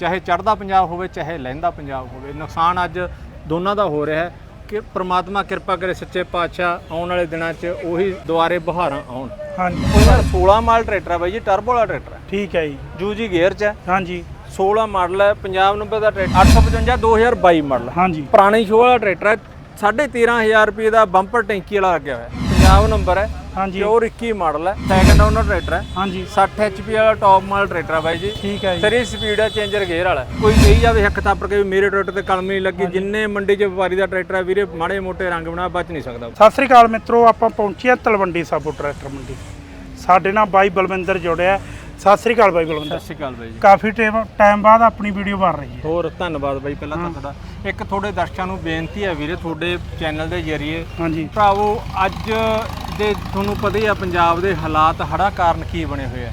ਚਾਹੇ ਚੜ੍ਹਦਾ ਪੰਜਾਬ ਹੋਵੇ ਚਾਹੇ ਲਹਿੰਦਾ ਪੰਜਾਬ ਹੋਵੇ ਨੁਕਸਾਨ ਅੱਜ ਦੋਨਾਂ ਦਾ ਹੋ ਰਿਹਾ ਹੈ ਕਿ ਪ੍ਰਮਾਤਮਾ ਕਿਰਪਾ ਕਰੇ ਸੱਚੇ ਪਾਤਸ਼ਾਹ ਆਉਣ ਵਾਲੇ ਦਿਨਾਂ 'ਚ ਉਹੀ ਦੁਆਰੇ ਬਹਾਰਾਂ ਆਉਣ। ਹਾਂਜੀ। 16 ਮਾਲ ਟਰੈਕਟਰ ਹੈ ਬਾਈ ਜੀ ਟਰਬੋ ਵਾਲਾ ਟਰੈਕਟਰ ਹੈ ਠੀਕ ਹੈ ਜੀ। ਜੂਜੀ ਗੇਅਰ 'ਚ ਹੈ ਹਾਂਜੀ। 16 ਮਾਡਲ ਹੈ ਪੰਜਾਬ ਨੰਬਰ ਦਾ ਟਰੈਕਟਰ 855 2022 ਮਾਡਲ ਹਾਂਜੀ। ਪੁਰਾਣੀ ਸ਼ੋਅ ਵਾਲਾ ਟਰੈਕਟਰ ਹੈ 13500 ਰੁਪਏ ਦਾ ਬੰਪਰ ਟੈਂਕੀ ਵਾਲਾ ਲੱਗਿਆ ਹੋਇਆ। ਹੈ ਪੰਜਾਬ ਨੰਬਰ ਹੈ ਹਾਂਜੀ। ਪਿਓਰ 21 ਮਾਡਲ ਹੈ। ਸੈਕੰਡ ਓਨਰ ਟਰੈਕਟਰ ਹੈ। ਹਾਂਜੀ। 60 HP ਵਾਲਾ ਟੌਪ ਮਾਡਲ ਟਰੈਕਟਰ ਹੈ ਬਾਈ ਜੀ। ਠੀਕ ਹੈ ਜੀ। ਸਰੀ ਸਪੀਡ ਹੈ ਚੇਂਜਰ ਗੇਅਰ ਵਾਲਾ ਕੋਈ ਕਹੀ ਜਾਵੇ ਹੱਕ ਥਾਪੜ ਕੇ ਮੇਰੇ ਟਰੈਕਟਰ ਤੇ ਕਲਮ ਨਹੀਂ ਲੱਗੀ। ਜਿੰਨੇ ਮੰਡੀ 'ਚ ਵਪਾਰੀ ਦਾ ਟਰੈਕਟਰ ਹੈ ਵੀਰੇ ਮਾੜੇ ਮੋਟੇ ਰੰਗ ਬਣਾ ਬਚ ਨਹੀਂ ਸਕਦਾ। ਸਤਿ ਸ੍ਰੀ ਅਕਾਲ ਮਿੱਤਰੋ ਆਪਾਂ ਪਹੁੰਚੇ ਹਾਂ ਤਲਵੰਡੀ ਸਾਬੋ ਟਰੈਕਟਰ ਮੰਡੀ। ਸਾਡੇ ਨਾਲ ਬਾਈ ਬਲਵਿੰਦਰ ਜੁੜਿਆ ਸਤਿ ਸ੍ਰੀ ਅਕਾਲ ਬਾਈ ਬਲਵਿੰਦਰ ਸਤਿ ਸ਼੍ਰੀ ਅਕਾਲ ਬਾਈ ਜੀ। ਕਾਫੀ ਟਾਈਮ ਟਾਈਮ ਬਾਅਦ ਆਪਣੀ ਵੀਡੀਓ ਬਣ ਰਹੀ ਹੈ। ਹੋਰ ਧੰਨਵਾਦ ਬਾਈ ਪਹਿਲਾਂ ਤਾਂ ਤੁਹਾਡਾ। ਇੱਕ ਤੁਹਾਡੇ ਦਰਸ਼ਕਾਂ ਨੂੰ ਬੇਨਤੀ ਹੈ ਵੀਰੇ ਤੁਹਾਡੇ ਚੈਨਲ ਦੇ ਜ਼ਰੀਏ। ਹਾਂਜੀ। ਭਰਾਵੋ ਅੱਜ ਦੇ ਤੁਹਾਨੂੰ ਪਤਾ ਹੀ ਆ ਪੰਜਾਬ ਦੇ ਹਾਲਾਤ ਹੜਾ ਕਾਰਨ ਕੀ ਬਣੇ ਹੋਏ ਆ।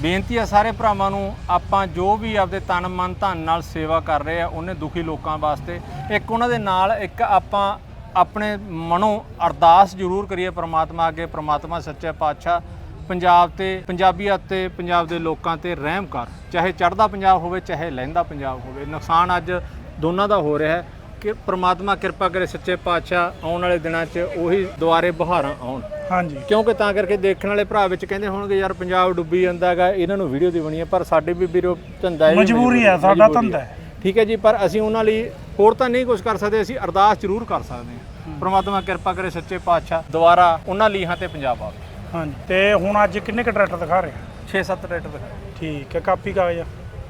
ਬੇਨਤੀ ਆ ਸਾਰੇ ਭਰਾਵਾਂ ਨੂੰ ਆਪਾਂ ਜੋ ਵੀ ਆਪਦੇ ਤਨ ਮਨ ਧਨ ਨਾਲ ਸੇਵਾ ਕਰ ਰਹੇ ਆ ਉਹਨੇ ਦੁਖੀ ਲੋਕਾਂ ਵਾਸਤੇ ਇੱਕ ਉਹਨਾਂ ਦੇ ਨਾਲ ਇੱਕ ਆਪਾਂ ਆਪਣੇ ਮਨੋਂ ਅਰਦਾਸ ਜ਼ਰੂਰ ਕਰੀਏ ਪ੍ਰਮਾਤਮਾ ਅੱਗੇ ਪ੍ਰਮਾਤਮਾ ਸੱਚੇ ਪਾਤਸ਼ਾਹ ਪੰਜਾਬ ਤੇ ਪੰਜਾਬੀਅਤ ਤੇ ਪੰਜਾਬ ਦੇ ਲੋਕਾਂ ਤੇ ਰਹਿਮ ਕਰ। ਚਾਹੇ ਚੜ੍ਹਦਾ ਪੰਜਾਬ ਹੋਵੇ ਚਾਹੇ ਲਹਿੰਦਾ ਪੰਜਾਬ ਹੋਵੇ। ਨੁਕਸਾਨ ਅੱਜ ਦੋਨਾਂ ਦਾ ਹੋ ਰਿਹਾ ਹੈ ਕਿ ਪ੍ਰਮਾਤਮਾ ਕਿਰਪਾ ਕਰੇ ਸੱਚੇ ਪਾਤਸ਼ਾਹ ਆਉਣ ਵਾਲੇ ਦਿਨਾਂ 'ਚ ਉਹੀ ਦੁਆਰੇ ਬਹਾਰਾਂ ਆਉਣ। ਹਾਂਜੀ। ਕਿਉਂਕਿ ਤਾਂ ਕਰਕੇ ਦੇਖਣ ਵਾਲੇ ਭਰਾ ਵਿੱਚ ਕਹਿੰਦੇ ਹੋਣਗੇ ਯਾਰ ਪੰਜਾਬ ਡੁੱਬੀ ਜਾਂਦਾ ਹੈਗਾ ਇਹਨਾਂ ਨੂੰ ਵੀਡੀਓ ਦੀ ਬਣੀ ਹੈ ਪਰ ਸਾਡੇ ਵੀ ਵੀਰੋ ਧੰਦਾ ਹੈ ਮਜਬੂਰੀ ਹੈ, ਸਾਡਾ ਧੰਦਾ ਹੈ। ਠੀਕ ਹੈ ਜੀ ਪਰ ਅਸੀਂ ਉਹਨਾਂ ਲਈ ਹੋਰ ਤਾਂ ਨਹੀਂ ਕੁਝ ਕਰ ਸਕਦੇ ਅਸੀਂ ਅਰਦਾਸ ਜ਼ਰੂਰ ਕਰ ਸਕਦੇ ਹਾਂ। ਪ੍ਰਮਾਤਮਾ ਕਿਰਪਾ ਕਰੇ ਸੱਚੇ ਪਾਤਸ਼ਾਹ ਦੁਬਾਰਾ ਉਹਨਾਂ ਲੀਹਾਂ ਤੇ ਪੰਜਾਬ ਆਵੇ। ਹਾਂਜੀ ਤੇ ਹੁਣ ਅੱਜ ਕਿੰਨੇ ਕ ਟਰੈਕਟਰ ਦਿਖਾ ਰਹੇ 6-7 ਟਰੈਕਟਰ ਦਿਖਾਓ ਠੀਕ ਹੈ ਕਾਪੀ ਕਾਗਜ਼?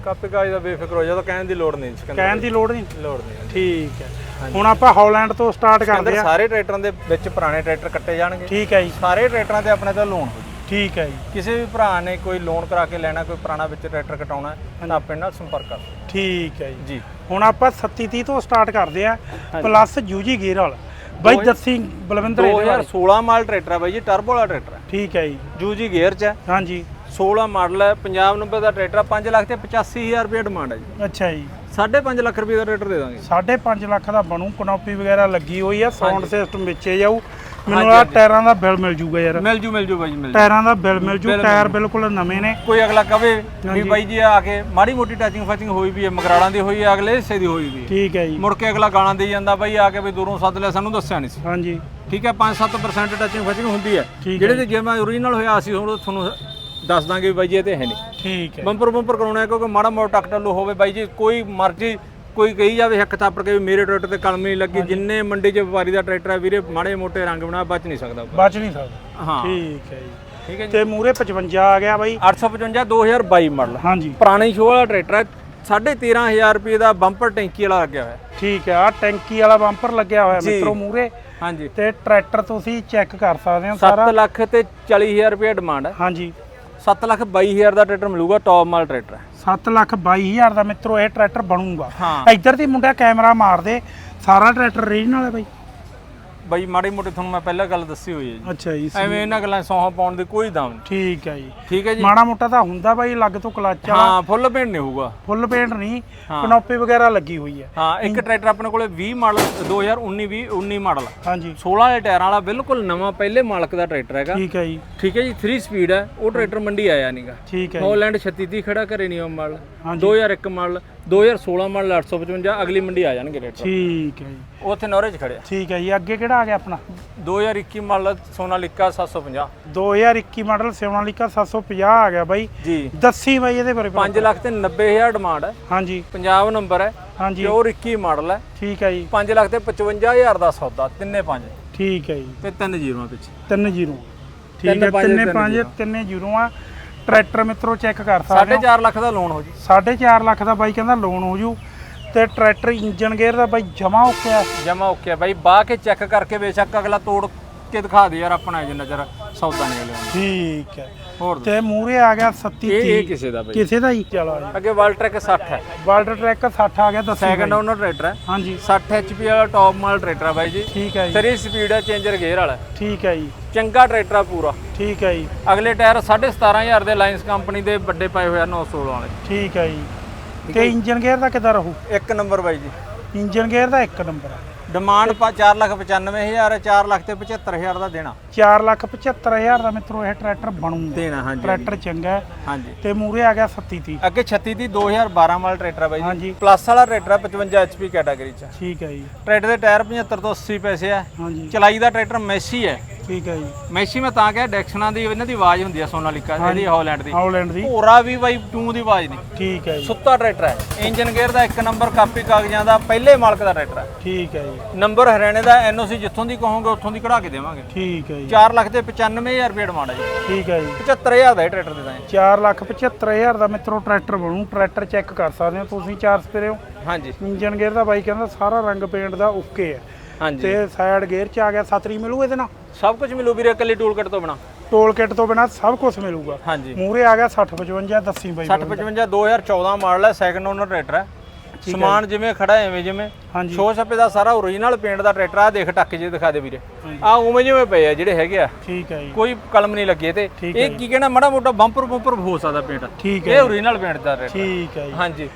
ਕਾਪੇ ਕਾਜ ਦਾ ਬੇਫਿਕਰ ਹੋ ਜਾ ਤਾਂ ਕਹਿਣ ਦੀ ਲੋੜ ਨਹੀਂ ਸਿਕੰਦਰ ਕਹਿਣ ਦੀ ਲੋੜ ਨਹੀਂ? ਲੋੜ ਨਹੀਂ ਠੀਕ ਹੈ। ਹੁਣ ਆਪਾਂ ਹਾਲੈਂਡ ਤੋਂ ਸਟਾਰਟ ਕਰਦੇ ਸਿਕੰਦਰ ਆ। ਸਾਰੇ ਟਰੈਕਟਰਾਂ ਦੇ ਵਿੱਚ ਪੁਰਾਣੇ ਟਰੈਕਟਰ ਕੱਟੇ ਜਾਣਗੇ। ਠੀਕ ਹੈ ਜੀ। ਸਾਰੇ ਟਰੈਕਟਰਾਂ ਤੇ ਆਪਣੇ ਤੋਂ ਲੋਨ ਹੋ ਜੀ। ਠੀਕ ਹੈ ਜੀ। ਕਿਸੇ ਵੀ ਭਰਾ ਨੇ ਕੋਈ ਲੋਨ ਕਰਾ ਕੇ ਲੈਣਾ ਕੋਈ ਪੁਰਾਣਾ ਵਿੱਚ ਟਰੈਕਟਰ ਕਟਾਉਣਾ ਹੈ, ਤਾਂ ਆਪਣੇ ਨਾਲ ਸੰਪਰਕ ਕਰ। ਸਕਦਾ ਠੀਕ ਹੈ ਜੀ। ਜੀ। ਹੁਣ ਆਪਾਂ 3730 ਤੋਂ ਸਟਾਰਟ ਕਰਦੇ ਆ ਪਲੱਸ ਯੂਜੀ ਗੇਅਰ ਵਾਲਾ। ਬਾਈ ਦੱਸੀ ਬਲਵਿੰਦਰ ਇਹਦੇ ਬਾਰੇ। 2016 ਮਾਡਲ ਟਰੈਕਟਰ ਹੈ ਬਾਈ ਜੀ ਟਰਬੋ ਵਾਲਾ ਟਰੈਕਟਰ ਠੀਕ ਹੈ ਜੀ। ਜੂਜੀ ਗੇਅਰ ਚ ਹੈ। ਹਾਂਜੀ। 16 ਮਾਡਲ ਹੈ ਪੰਜਾਬ ਨੰਬਰ ਦਾ ਟਰੈਕਟਰ 5 ਲੱਖ ਤੇ 85000 ਰੁਪਏ ਡਿਮਾਂਡ ਹੈ ਜੀ। ਅੱਛਾ ਜੀ। 5.5 ਲੱਖ ਰੁਪਏ ਦਾ ਟਰੈਕਟਰ ਦੇ ਦਾਂਗੇ। 5.5 ਲੱਖ ਦਾ ਬਣੂ ਕਨੋਪੀ ਵਗੈਰਾ ਲੱਗੀ ਹੋਈ ਆ ਸਾਊਂਡ। ਸਿਸਟਮ ਵਿੱਚੇ ਜਾਊ। ਮੈਨੂੰ ਆ। ਟਾਇਰਾਂ ਦਾ ਬਿੱਲ ਮਿਲ ਜੂਗਾ ਯਾਰ। ਮਿਲ ਜੂ ਮਿਲ ਜੂ ਬਾਈ ਮਿਲ ਜੂ। ਟਾਇਰਾਂ ਦਾ ਬਿੱਲ ਮਿਲ ਜੂ ਟਾਇਰ ਬਿਲਕੁਲ ਨਵੇਂ ਨੇ। ਕੋਈ ਅਗਲਾ ਕਵੇ ਵੀ। ਬਾਈ ਜੀ ਆ ਕੇ ਮਾੜੀ ਮੋਟੀ ਟੱਚਿੰਗ ਫਚਿੰਗ ਹੋਈ ਵੀ ਹੈ ਮਗਰਾੜਾਂ ਦੀ ਹੋਈ ਹੈ ਅਗਲੇ ਹਿੱਸੇ ਦੀ ਹੋਈ ਵੀ ਠੀਕ ਹੈ ਜੀ। ਮੁੜ ਕੇ ਅਗਲਾ ਗਾਲਾਂ ਦੇਈ ਜਾਂਦਾ ਬਾਈ ਆ ਕੇ ਵੀ ਦੂਰੋਂ ਸੱਦ ਲਿਆ ਸਾਨੂੰ ਦੱਸਿਆ ਨਹੀਂ ਸੀ। ਹਾਂਜੀ। ਠੀਕ ਹੈ 5-7% ਟੱਚਿੰਗ ਫਚਿੰਗ ਹੁੰਦੀ ਹੈ। ਜਿਹੜੇ ਤੇ ਜਿਵੇਂ ਓਰੀਜਨਲ ਹੋਇਆ ਅਸੀਂ ਹੁਣ ਤੁਹਾਨੂੰ ਦੱਸ ਦਾਂਗੇ ਬਾਈ ਜੀ ਇਹ ਤੇ ਹੈ ਨਹੀਂ। ਠੀਕ ਹੈ। ਬੰਪਰ ਬੰਪਰ ਕਰਾਉਣਾ ਹੈ ਕਿਉਂਕਿ ਮਾੜਾ ਮੋਟਾ ਟੱਕਟਲੂ ਹੋਵੇ ਬਾਈ ਜੀ ਕੋਈ ਮਰਜ਼ੀ ਕੋਈ ਕਹੀ ਜਾਵੇ ਹੱਕ ਥਾਪੜ ਕੇ ਵੀ ਮੇਰੇ ਟਰੈਕਟਰ ਤੇ ਕਲਮ ਨਹੀਂ ਲੱਗੀ ਜਿੰਨੇ ਮੰਡੀ 'ਚ ਵਪਾਰੀ ਦਾ ਟਰੈਕਟਰ ਹੈ ਵੀਰੇ ਮਾੜੇ ਮੋਟੇ ਰੰਗ ਬਣਾ ਬਚ ਨਹੀਂ ਸਕਦਾ ਬਚ ਨਹੀਂ ਸਕਦਾ। ਹਾਂ। ਠੀਕ ਹੈ ਜੀ। ਠੀਕ ਹੈ ਜੀ। ਤੇ ਮੂਰੇ 55 ਆ ਗਿਆ ਬਾਈ। 855 2022 ਮਾਡਲ। ਹਾਂਜੀ। ਪੁਰਾਣੀ ਸ਼ੋਅ ਵਾਲਾ ਟਰੈਕਟਰ ਹੈ 13500 ਰੁਪਏ ਦਾ ਬੰਪਰ ਟੈਂਕੀ ਵਾਲਾ ਲੱਗਿਆ ਹੋਇਆ। ਹੈ। ਠੀਕ ਹੈ ਆ ਟੈਂਕੀ ਵਾਲਾ ਬੰਪਰ ਲੱਗਿਆ ਹੋਇਆ ਜੀ। ਮਿੱਤਰੋ ਮੂਰੇ ਹਾਂਜੀ। ਤੇ ਟਰੈਕਟਰ ਤੁਸੀਂ ਚੈੱਕ ਕਰ ਸਕਦੇ ਹੋ ਸਾਰਾ। 7 ਲੱਖ ਤੇ 40000 ਰੁਪਏ ਡਿਮਾਂਡ ਹੈ। ਹਾਂਜੀ। 7 ਲੱਖ 22000 ਦਾ ਟਰੈਕਟਰ ਮਿਲੂਗਾ ਟੌਪ ਮਾਲ ਟਰੈਕਟਰ ਹੈ। 7 ਲੱਖ 22000 ਦਾ ਮਿੱਤਰੋ ਇਹ ਟਰੈਕਟਰ ਬਣੂਗਾ। ਹਾਂ। ਇੱਧਰ ਦੀ ਮੁੰਡਾ ਕੈਮਰਾ ਮਾਰ ਦੇ ਸਾਰਾ ਟਰੈਕਟਰ ਰੀਜਨਲ ਹੈ ਬਾਈ। ਬਾਈ ਮਾੜੀ ਮੋਟੀ ਤੁਹਾਨੂੰ ਮੈਂ ਪਹਿਲਾਂ ਗੱਲ ਦੱਸੀ ਹੋਈ ਹੈ ਜੀ। ਅੱਛਾ ਜੀ ਐਵੇਂ ਇਹਨਾਂ ਗੱਲਾਂ ਸੌਹਾਂ ਪਾਉਣ ਦੀ ਕੋਈ ਦਮ ਨਹੀਂ। ਠੀਕ ਹੈ ਜੀ। ਠੀਕ ਹੈ ਜੀ। ਮਾੜਾ ਮੋਟਾ ਤਾਂ ਹੁੰਦਾ ਬਾਈ ਲੱਗ ਤੋਂ ਕਲੱਚ ਵਾਲਾ। ਹਾਂ ਫੁੱਲ ਪੇਂਟ ਨਹੀਂ ਹੋਊਗਾ। ਫੁੱਲ ਪੇਂਟ ਨਹੀਂ ਹਾਂ। ਕਨੋਪੀ ਵਗੈਰਾ ਲੱਗੀ ਹੋਈ ਹੈ। ਹਾਂ ਇੱਕ ਟਰੈਕਟਰ ਆਪਣੇ ਕੋਲੇ 20 ਮਾਡਲ 2019 20 19 ਮਾਡਲ। ਹਾਂਜੀ। 16 ਵਾਲੇ ਟਾਇਰਾਂ ਵਾਲਾ ਬਿਲਕੁਲ ਨਵਾਂ ਪਹਿਲੇ ਮਾਲਕ ਦਾ ਟਰੈਕਟਰ ਹੈਗਾ। ਠੀਕ ਹੈ ਜੀ। ਠੀਕ ਹੈ ਜੀ 3 ਸਪੀਡ ਹੈ ਉਹ ਟਰੈਕਟਰ ਮੰਡੀ ਆਇਆ ਨਹੀਂਗਾ ਠੀਕ ਹੈ ਜੀ। ਹੌਲੈਂਡ 36 ਦੀ ਖੜਾ ਕਰੇ ਨਹੀਂ ਉਹ ਮਾਡਲ। ਹਾਂਜੀ। 2001 ਮਾਡਲ 2016 ਮਾਡਲ 855 ਅਗਲੀ ਮੰਡੀ ਆ ਜਾਣਗੇ ਟਰੈਕਟਰ ਠੀਕ ਹੈ ਜੀ। ਉੱਥੇ ਨੌਰੇਜ ਖੜਿਆ ਠੀਕ ਹੈ ਜੀ ਅੱਗੇ ਕਿਹੜਾ ਆ ਗਿਆ ਆਪਣਾ? 2021 ਮਾਡਲ ਸੋਨਾਲਿਕਾ 750 2021 ਮਾਡਲ ਸੋਨਾਲੀਕਾ 750 ਆ ਗਿਆ ਬਾਈ। ਜੀ। ਦੱਸੀ ਬਾਈ ਇਹਦੇ ਬਾਰੇ 5 ਲੱਖ ਤੇ 90000 ਡਿਮਾਂਡ ਹੈ। ਹਾਂਜੀ। ਪੰਜਾਬ ਨੰਬਰ ਹੈ। ਹਾਂਜੀ। ਪਿਓਰ 21 ਮਾਡਲ ਹੈ। ਠੀਕ ਹੈ ਜੀ। 5 ਲੱਖ ਤੇ 55000 ਦਾ ਸੌਦਾ ਤਿੰਨੇ ਪੰਜ। ਠੀਕ ਹੈ ਜੀ। ਤੇ ਤਿੰਨ ਜੀਰੋਆਂ ਪਿੱਛੇ। ਤਿੰਨ ਜ਼ੀਰੋ। ਠੀਕ ਹੈ ਤਿੰਨੇ ਪੰਜ। ਤਿੰਨੇ ਜ਼ੀਰੋ ਆ ਟਰੈਕਟਰ ਮਿੱਤਰੋ ਚੈੱਕ ਕਰ ਸਕਦੇ ਹੋ। 4.5 ਲੱਖ ਦਾ ਲੋਨ ਹੋ ਜੀ। 4.5 ਲੱਖ ਦਾ ਬਾਈ ਕਹਿੰਦਾ ਲੋਨ ਹੋ ਜੂ। ਤੇ ਟਰੈਕਟਰ ਇੰਜਨ ਗੇਅਰ ਦਾ ਬਾਈ ਜਮਾ ਹੋ ਗਿਆ ਜਮਾ ਓਕੇ ਆ ਬਾਈ ਬਾਹ ਕੇ ਚੈੱਕ ਕਰਕੇ ਬੇਸ਼ੱਕ ਅਗਲਾ ਤੋੜ ਕੇ ਦਿਖਾ ਦੇ ਯਾਰ ਆਪਣਾ ਜਿੰਨਾ ਚਿਰ ਸੌਦਾ ਨਹੀਂ ਲਿਆ ਠੀਕ ਹੈ। ਹੋਰ। ਤੇ ਮੂਰੇ ਆ ਗਿਆ 37 ਇਹ ਇਹ 30 ਕਿਸੇ ਦਾ ਬਾਈ? ਕਿਸੇ ਦਾ ਹੀ। ਚਲੋ ਜੀ। ਅੱਗੇ ਵਰਲਡ ਟਰੈਕ 60 ਹੈ। ਵਰਲਡ ਟਰੈਕ 60 ਆ ਗਿਆ ਦੱਸੀ ਸੈਕੰਡ। ਓਨਰ ਟਰੈਕਟਰ ਹੈ। ਹਾਂਜੀ। 60 HP ਵਾਲਾ ਟੌਪ ਮਾਡਲ ਟਰੈਕਟਰ ਹੈ ਬਾਈ ਜੀ। ਠੀਕ ਹੈ ਜੀ। ਸਰੀ ਸਪੀਡ ਹੈ ਚੇਂਜਰ ਗੇਅਰ ਵਾਲਾ। ਹੈ। ਠੀਕ ਹੈ ਜੀ। ਚੰਗਾ ਟਰੈਕਟਰ ਆ ਪੂਰਾ। ਠੀਕ ਹੈ ਜੀ। ਅਗਲੇ ਟਾਇਰ 17500 ਦੇ ਲਾਇੰਸ ਕੰਪਨੀ ਦੇ ਵੱਡੇ ਪਏ ਹੋਏ ਆ 916 ਵਾਲੇ। ਠੀਕ ਹੈ ਜੀ। ਤੇ ਇੰਜਨ ਗੇਅਰ ਦਾ ਕਿੱਦਾਂ ਰਹੂ? ਇੱਕ ਨੰਬਰ ਬਾਈ ਜੀ। ਇੰਜਨ ਗੇਅਰ ਦਾ ਇੱਕ ਨੰਬਰ ਆ। ਡਿਮਾਂਡ 495000 4 ਲੱਖ ਤੇ 75000 ਦਾ ਦੇਣਾ। 475000 ਦਾ ਮਿੱਤਰੋ ਇਹ ਟਰੈਕਟਰ ਬਣੂ ਦੇਣਾ ਹਾਂਜੀ ਟਰੈਕਟਰ ਚੰਗਾ ਹੈ। ਹਾਂਜੀ। ਤੇ ਮੂਰੇ ਆ ਗਿਆ 37 30 ਅੱਗੇ 36 ਦੀ 2012 ਵਾਲਾ ਟਰੈਕਟਰ ਆ ਬਾਈ ਜੀ। ਹਾਂਜੀ। ਪਲੱਸ ਵਾਲਾ ਟਰੈਕਟਰ ਆ 55 HP ਕੈਟਾਗਰੀ ਚ। ਠੀਕ ਹੈ ਜੀ। ਟਰੈਕਟਰ ਦੇ ਟਾਇਰ 75 ਤੋਂ 80 ਪੈਸੇ ਆ। ਹਾਂਜੀ। ਚਲਾਈ ਦਾ ਟਰੈਕਟਰ ਮੈਸੀ ਹੈ। ਠੀਕ ਹੈ ਜੀ। ਮੈਸੀ ਮੈਂ ਤਾਂ ਕਿਹਾ ਡੈਕਸ਼ਨਾਂ ਦੀ ਇਹਨਾਂ ਦੀ ਆਵਾਜ਼ ਹੁੰਦੀ ਆ ਸੋਨਾਲੀਕਾ ਇਹਦੀ ਹਾਲੈਂਡ ਦੀ। ਹਾਲੈਂਡ ਦੀ। ਹੋਰਾ ਵੀ ਬਾਈ ਟੂ ਦੀ ਆਵਾਜ਼ ਨਹੀਂ। ਠੀਕ ਹੈ ਜੀ। ਸੁੱਤਾ ਟਰੈਕਟਰ ਹੈ। ਇੰਜਨ ਗੇਅਰ ਦਾ ਇੱਕ ਨੰਬਰ ਕਾਪੀ ਕਾਗਜ਼ਾਂ ਦਾ ਪਹਿਲੇ ਮਾਲਕ ਦਾ ਟਰੈਕਟਰ ਹੈ। ਠੀਕ ਹੈ ਜੀ। ਨੰਬਰ ਹਰਿਆਣੇ ਦਾ ਐਨਓਸੀ ਜਿੱਥੋਂ ਦੀ ਕਹੋਗੇ ਉੱਥੋਂ ਦੀ ਕਢਾ ਕੇ ਦੇਵਾਂਗੇ। ਠੀਕ ਹੈ ਜੀ। 4 ਲੱਖ ਤੇ 95000 ਰੁਪਏ ਡਿਮਾਂਡ ਹੈ ਜੀ। ਠੀਕ ਹੈ ਜੀ। 75000 ਦਾ ਇਹ ਟਰੈਕਟਰ ਦੇ ਦਾਂ 4 ਲੱਖ 75000 ਦਾ ਮਿੱਤਰੋ ਟਰੈਕਟਰ ਬਣੂ। ਟਰੈਕਟਰ ਚੈੱਕ ਕਰ ਸਕਦੇ ਹੋ ਤੁਸੀਂ ਚਾਰ ਸਪੇਰੇ ਹੋ ਹਾਂਜੀ। ਇੰਜਨ ਗੇਅਰ ਦਾ ਬਾਈ ਕਹਿੰਦਾ ਸਾਰਾ ਰੰਗ ਪੇਂਟ ਦਾ ਓਕੇ ਹੈ। ਹਾਂਜੀ। ਤੇ ਸਾਈਡ ਗੇਅਰ ਚ ਆ ਗਿਆ ਸਤਰੀ ਮਿਲੂ ਇਹਦੇ ਨਾਲ? ਸਭ ਕੁਝ ਮਿਲੂ ਵੀਰੇ ਇਕੱਲੀ ਟੂਲ ਕਿਟ ਤੋਂ ਬਣਾ ਟੋਲ ਕਿਟ ਤੋਂ ਬਿਨਾ ਸਭ ਕੁਝ ਮਿਲੂਗਾ। ਹਾਂਜੀ। ਮੂਰੇ ਆ ਗਿਆ 60 55 ਦੱਸੀ ਬਾਈ 60 55 2014 ਮਾਡਲ ਹੈ ਸੈਕੰਡ ਓਨਰ ਟਰੈਕਟਰ ਹੈ। ਸਮਾਨ ਜਿਵੇਂ ਖੜਾ ਐਵੇਂ ਜਿਵੇਂ। ਹਾਂਜੀ। ਸ਼ੋ ਛੱਪੇ ਦਾ ਸਾਰਾ ਓਰੀਜਨਲ ਪੇਂਟ ਦਾ ਟਰੈਕਟਰ ਆ ਦੇਖ ਟੱਕ ਜੇ ਦਿਖਾ ਦੇ ਵੀਰੇ। ਆ ਉਵੇਂ ਜਿਵੇਂ ਪਏ ਆ ਜਿਹੜੇ ਹੈਗੇ ਆ। ਠੀਕ ਹੈ ਜੀ। ਕੋਈ ਕਲਮ ਨਹੀਂ ਲੱਗੇ ਤੇ। ਇਹ ਕੀ ਕਹਿਣਾ ਮਾੜਾ ਮੋਟਾ ਬੰਪਰ ਬੰਪਰ ਹੋ ਸਕਦਾ ਪੇਂਟ ਠੀਕ ਇਹ ਹੈ ਓਰੀਜਨਲ ਪੇਂਟ ਦਾ ਟਰੈਕਟਰ ਠੀਕ ਹੈ ਜੀ। ਹਾਂਜੀ।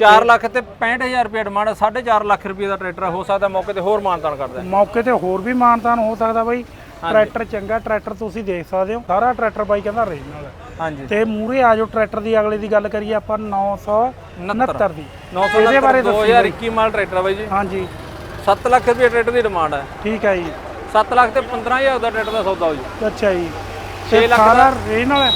4 ਲੱਖ ਤੇ 65000 ਰੁਪਏ ਡਿਮਾਂਡ 4.5 ਲੱਖ ਰੁਪਏ ਦਾ ਟਰੈਕਟਰ ਹੋ ਸਕਦਾ ਮੌਕੇ ਤੇ ਹੋਰ ਮਾਨਤਾਨ ਕਰਦਾ ਮੌਕੇ ਤੇ ਹੋਰ ਵੀ ਮਾਨਤਾਨ ਹੋ ਸਕਦਾ ਬਾਈ। ਟਰੈਕਟਰ ਚੰਗਾ ਟਰੈਕਟਰ ਤੁਸੀਂ ਦੇਖ ਸਕਦੇ ਹੋ। ਸਾਰਾ ਟਰੈਕਟਰ ਬਾਈ ਕਹਿੰਦਾ ਰੀਜਨਲ ਹੈ। ਹਾਂਜੀ। ਤੇ ਮੂਰੇ ਆ ਜੋ ਟਰੈਕਟਰ ਦੀ ਅਗਲੇ ਦੀ ਗੱਲ ਕਰੀਏ ਆਪਾਂ 969 ਦੀ। 900 ਇਹਦੇ ਬਾਰੇ ਦੱਸੋ 2021 ਮਾਡਲ ਟਰੈਕਟਰ ਬਾਈ ਜੀ। ਹਾਂਜੀ। 7 ਲੱਖ ਰੁਪਏ ਟਰੈਕਟਰ ਦੀ ਡਿਮਾਂਡ ਹੈ। ਠੀਕ ਹੈ ਜੀ। 7 ਲੱਖ ਤੇ 15000 ਦਾ ਟਰੈਕਟਰ ਦਾ ਸੌਦਾ ਹੋ ਜੀ। ਅੱਛਾ ਜੀ। ਛੇ ਤੇ ਲੱਖ ਸਾਰਾ ਰੀਜਨਲ ਹੈ।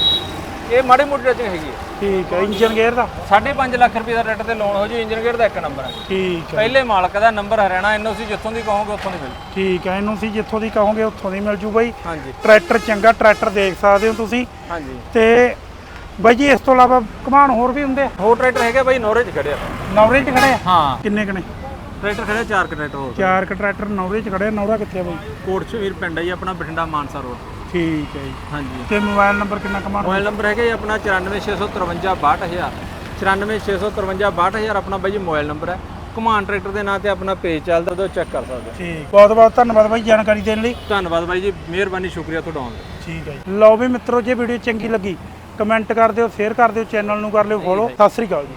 ਇਹ ਮਾੜੀ ਮੋਟੀ ਰਚਿੰਗ ਹੈਗੀ ਹੈ। ਠੀਕ ਹੈ ਇੰਜਨ ਗੇਅਰ ਦਾ? 5.5 ਲੱਖ ਰੁਪਏ ਦਾ ਟਰੈਕਟਰ ਤੇ ਲੋਨ ਹੋ ਜੂ ਇੰਜਨ ਗੇਅਰ ਦਾ ਇੱਕ ਨੰਬਰ ਹੈ ਠੀਕ ਹੈ ਪਹਿਲੇ ਮਾਲਕ ਦਾ ਨੰਬਰ ਹਰਿਆਣਾ ਐਨਓਸੀ ਜਿੱਥੋਂ ਦੀ ਕਹੋਗੇ ਉੱਥੋਂ ਦੀ ਮਿਲ ਠੀਕ ਹੈ ਇਹਨੂੰ ਸੀ ਜਿੱਥੋਂ ਦੀ ਕਹੋਗੇ ਉੱਥੋਂ ਦੀ ਮਿਲ ਜੂ ਬਾਈ। ਹਾਂਜੀ। ਟਰੈਕਟਰ ਚੰਗਾ ਟਰੈਕਟਰ ਦੇਖ ਸਕਦੇ ਹੋ ਤੁਸੀਂ। ਹਾਂਜੀ। ਤੇ ਬਾਈ ਜੀ ਇਸ ਤੋਂ ਇਲਾਵਾ ਕਮਾਨ ਹੋਰ ਵੀ ਹੁੰਦੇ? ਹੋਰ ਟਰੈਕਟਰ ਹੈਗੇ ਬਾਈ ਨੌਰੇ 'ਚ ਖੜਿਆ ਨੌਰੇ 'ਚ ਖੜੇ ਆ? ਹਾਂ। ਕਿੰਨੇ ਕਨੇ ਟਰੈਕਟਰ ਖੜੇ ਚਾਰ ਕੁ ਟਰੈਕਟਰ ਹੋਰ। ਚਾਰ ਕ ਟਰੈਕਟਰ ਨੌਰੇ 'ਚ ਖੜੇ ਆ ਨੌਰਾ ਕਿੱਥੇ ਆ ਬਾਈ? ਕੋਟ ਸ਼ਵੀਰ ਪਿੰਡ ਹੈ ਜੀ ਆਪਣਾ ਬਠਿੰਡਾ ਮਾਨਸਾ ਰੋਡ। ਠੀਕ ਹੈ ਜੀ। ਹਾਂਜੀ। ਤੇ ਮੋਬਾਈਲ ਨੰਬਰ ਕਿੰਨਾ ਕਮਾਨ ਮੋਬਾਈਲ ਨੰਬਰ ਹੈਗਾ ਜੀ ਆਪਣਾ 9465562000 9465562000 ਆਪਣਾ ਬਾਈ ਜੀ ਮੋਬਾਈਲ ਨੰਬਰ ਹੈ। ਕਮਾਨ ਟਰੈਕਟਰ ਦੇ ਨਾਂ ਤੇ ਆਪਣਾ ਪੇਜ ਚੱਲਦਾ ਉਹ ਚੈੱਕ ਕਰ ਸਕਦੇ ਹੋ। ਠੀਕ। ਬਹੁਤ ਬਹੁਤ ਧੰਨਵਾਦ ਬਾਈ ਜਾਣਕਾਰੀ ਦੇਣ ਲਈ। ਧੰਨਵਾਦ ਬਾਈ ਜੀ ਮਿਹਰਬਾਨੀ ਸ਼ੁਕਰੀਆ ਤੁਹਾਡਾ ਆਉਣ ਦਾ ਠੀਕ ਹੈ ਜੀ। ਲਓ ਵੀ ਮਿੱਤਰੋ ਜੇ ਵੀਡੀਓ ਚੰਗੀ ਲੱਗੀ ਕਮੈਂਟ ਕਰ ਦਿਓ ਸ਼ੇਅਰ ਕਰ ਦਿਓ ਚੈਨਲ ਨੂੰ ਕਰ ਲਿਓ ਫੋਲੋ। ਸਤਿ ਸ੍ਰੀ ਅਕਾਲ ਜੀ।